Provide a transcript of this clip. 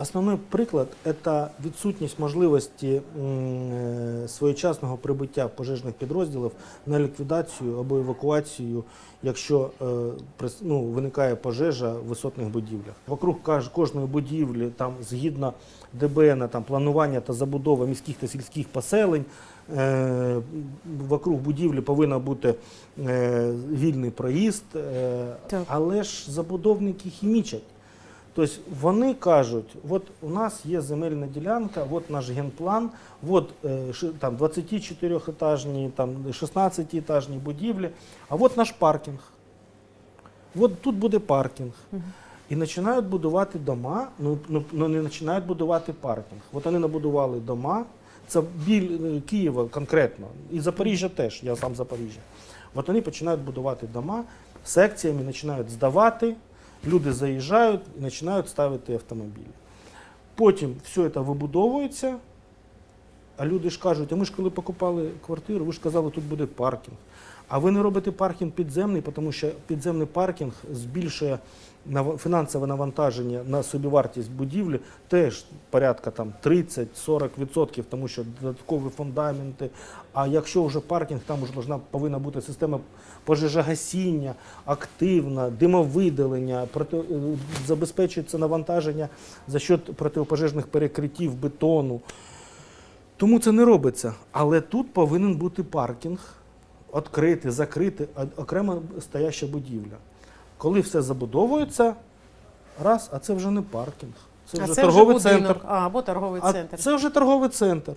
Основний приклад це відсутність можливості е, своєчасного прибуття пожежних підрозділів на ліквідацію або евакуацію, якщо е, ну, виникає пожежа в висотних будівлях. Вокруг кожної будівлі, там згідно ДБН, там планування та забудова міських та сільських поселень. Е, вокруг будівлі повинен бути вільний проїзд, Так. але ж забудовники хімічать. Тобто вони кажуть, от у нас є земельна ділянка, от наш генплан, от е, там 24-етажні, там 16-етажні будівлі, а от наш паркінг. От тут буде паркінг. І починають будувати дома, ну, ну, ну не починають будувати паркінг. От вони набудували дома, це біль е, Києва конкретно, і Запоріжжя теж, я сам Запоріжжя. От вони починають будувати дома, секціями починають здавати, люди заїжджають і починають ставити автомобілі. Потім все це вибудовується, а люди ж кажуть, а ми ж коли покупали квартиру, ви ж казали, тут буде паркінг. А ви не робите паркінг підземний, тому що підземний паркінг збільшує фінансове навантаження на собівартість будівлі теж порядка там 30-40%, тому що додаткові фундаменти. А якщо вже паркінг, там вже повинна бути система пожежогасіння, активна, димовидалення, проти, е, забезпечується навантаження за счет протипожежних перекриттів бетону. Тому це не робиться. Але тут повинен бути паркінг, відкритий, закритий, а- окремо стояща будівля. Коли все забудовується, раз, а це вже не паркінг. Це а вже це торговий вже будинок, центр. а, або торговий А центр. це вже торговий центр.